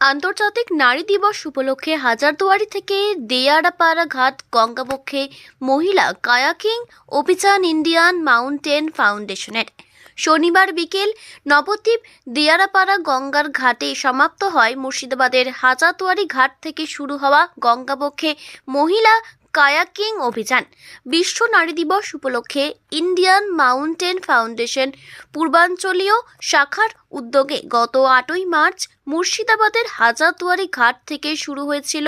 আন্তর্জাতিক নারী দিবস উপলক্ষে হাজারদুয়ারি থেকে দেয়ারাপাড়া ঘাট গঙ্গাবক্ষে মহিলা কায়াকিং অভিযান ইন্ডিয়ান মাউন্টেন ফাউন্ডেশনের। শনিবার বিকেল নবদ্বীপ দেয়ারাপাড়া গঙ্গার ঘাটে সমাপ্ত হয় মুর্শিদাবাদের হাজারদুয়ারি ঘাট থেকে শুরু হওয়া গঙ্গাবক্ষে মহিলা কায়াকিং অভিযান। বিশ্ব নারী দিবস উপলক্ষে ইন্ডিয়ান মাউন্টেন ফাউন্ডেশন পূর্বাঞ্চলীয় শাখার উদ্যোগে গত আটই মার্চ মুর্শিদাবাদের হাজারদুয়ারি ঘাট থেকে শুরু হয়েছিল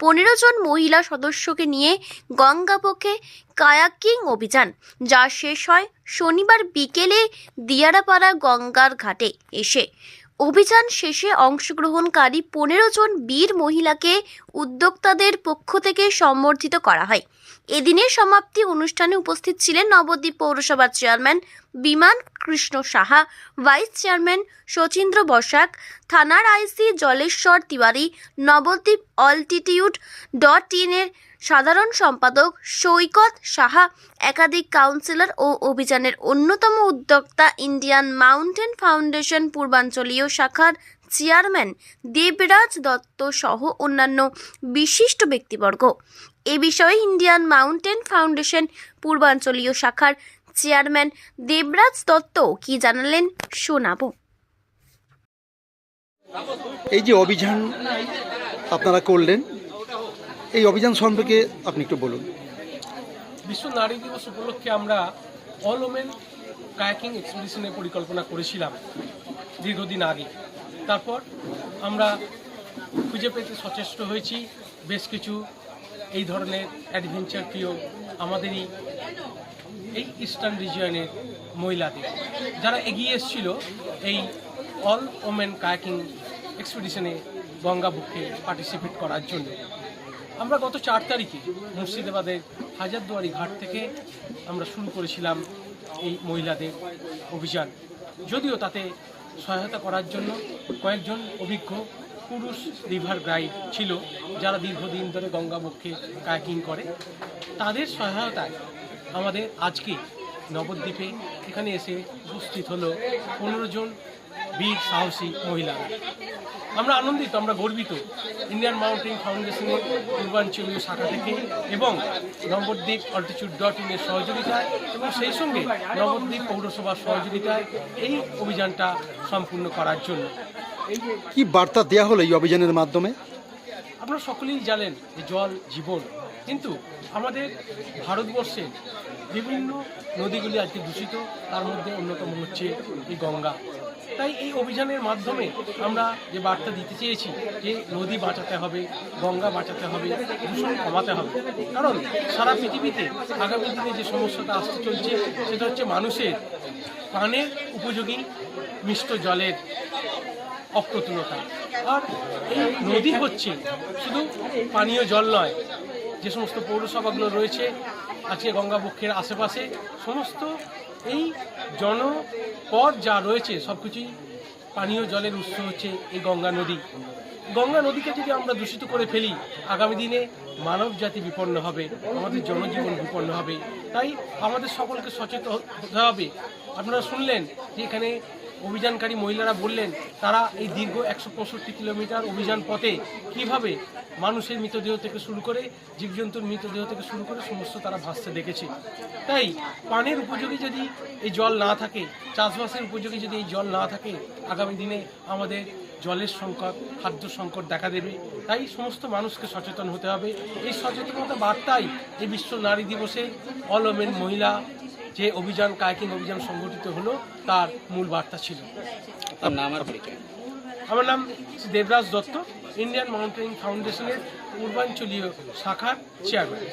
পনেরো জন মহিলা সদস্যকে নিয়ে গঙ্গাপক্ষে কায়াকিং অভিযান, যা শেষ হয় শনিবার বিকেলে দিয়ারাপাড়া গঙ্গার ঘাটে এসে। অভিযান শেষে অংশগ্রহণকারী পনেরো জন বীর মহিলাকে উদ্যোক্তাদের পক্ষ থেকে সম্বর্ধিত করা হয়। এদিনের সমাপ্তি অনুষ্ঠানে উপস্থিত ছিলেন নবদ্বীপ পৌরসভার chairman Biman Krishna Saha, vice chairman Sachindra Basak, থানার IC Jaleswar Tiwari, Nabadwip altitude dot ইনের সাধারণ সম্পাদক সৈকত সাহা, একাধিক কাউন্সিলর ও অভিযানের অন্যতম উদ্যোক্তা ইন্ডিয়ান মাউন্টেন ফাউন্ডেশন পূর্বাঞ্চলীয় শাখার চেয়ারম্যান দেবরাজ দত্ত সহ অন্যান্য বিশিষ্ট ব্যক্তিবর্গ। এ বিষয়ে ইন্ডিয়ান মাউন্টেন ফাউন্ডেশন পূর্বাঞ্চলীয় শাখার চেয়ারম্যান দেবরাজ দত্ত কি জানালেন শোনাবো। এই যে অভিযান আপনারা করলেন এই অভিযান সম্পর্কে আপনি একটু বলুন। বিশ্ব নারী দিবস উপলক্ষে আমরা অল ওমেন কায়াকিং এক্সপিডিশনের পরিকল্পনা করেছিলাম দীর্ঘদিন আগে। তারপর আমরা খুঁজে পেতে সচেষ্ট হয়েছি বেশ কিছু এই ধরনের অ্যাডভেঞ্চার প্রিয় আমাদেরই এই ইস্টার্ন রিজিয়নের মহিলাদের। যারা এগিয়ে এসেছিল এই অল ওমেন কায়াকিং এক্সপিডিশনে গঙ্গা বুকে পার্টিসিপেট করার জন্য। আমরা গত চার তারিখে মুর্শিদাবাদের হাজারদুয়ারি ঘাট থেকে আমরা শুরু করেছিলাম এই মহিলাদের অভিযান। যদিও তাতে সহায়তা করার জন্য কয়েকজন অভিজ্ঞ পুরুষ রিভার গাইড ছিল, যারা দীর্ঘদিন ধরে গঙ্গাবক্ষে কায়াকিং করে। তাদের সহায়তায় আমাদের আজকে নবদ্বীপে এখানে এসে উপস্থিত হলো পনেরো জন বীর সাহসী মহিলারা আমরা আনন্দিত, আমরা গর্বিত। ইন্ডিয়ান মাউন্টেন ফাউন্ডেশনের পূর্বাঞ্চলীয় শাখা থেকে এবং নবদ্বীপ অল্টিচিউড ডট ইনের সহযোগিতায় এবং সেই সঙ্গে নবদ্বীপ পৌরসভার সহযোগিতায় এই অভিযানটা সম্পূর্ণ করার জন্য। কি বার্তা দেওয়া হলো এই অভিযানের মাধ্যমে? আপনারা সকলেই জানেন যে জল জীবন, কিন্তু আমাদের ভারতবর্ষে বিভিন্ন নদীগুলি আজকে দূষিত, তার মধ্যে অন্যতম হচ্ছে এই গঙ্গা। তাই এই অভিযানের মাধ্যমে আমরা যে বার্তা দিতে চেয়েছি যে নদী বাঁচাতে হবে, গঙ্গা বাঁচাতে হবে, দূষণ কমাতে হবে, কারণ সারা পৃথিবীতে আগামী দিনে যে সমস্যাটা আসতে চলছে, সেটা হচ্ছে মানুষের পানের উপযোগী মিষ্ট জলের অপ্রতুলতা। আর এই নদী হচ্ছে শুধু পানীয় জল নয়, যে সমস্ত পৌরসভাগুলো রয়েছে, আজকে গঙ্গাবক্ষের আশেপাশে, সমস্ত এই জনপদ যা রয়েছে সব কিছুই পানীয় জলের উৎস হচ্ছে এই গঙ্গা নদী। গঙ্গা নদীকে যদি আমরা দূষিত করে ফেলি, আগামী দিনে মানব জাতি বিপন্ন হবে, আমাদের জনজীবন বিপন্ন হবে। তাই আমাদের সকলকে সচেতন হতে হবে। আপনারা শুনলেন যে এখানে অভিযানকারী মহিলারা বললেন, তারা এই দীর্ঘ একশো পঁয়ষট্টি কিলোমিটার অভিযান পথে কীভাবে মানুষের মৃতদেহ থেকে শুরু করে, জীবজন্তুর মৃতদেহ থেকে শুরু করে সমস্ত তারা ভাসতে দেখেছে। তাই পানের উপযোগী যদি এই জল না থাকে, চাষবাসের উপযোগী যদি এই জল না থাকে, আগামী দিনে আমাদের জলের সংকট, খাদ্য সংকট দেখা দেবে। তাই সমস্ত মানুষকে সচেতন হতে হবে। এই সচেতনতা বার্তাই এই বিশ্ব নারী দিবসে অল মহিলা যে অভিযান কায়াকিং অভিযান সংগঠিত হলো তার মূল বার্তা ছিল। আমার নাম দেবরাজ দত্ত ইন্ডিয়ান মাউন্টেনিং ফাউন্ডেশনের পূর্বাঞ্চলীয় শাখার চেয়ারম্যান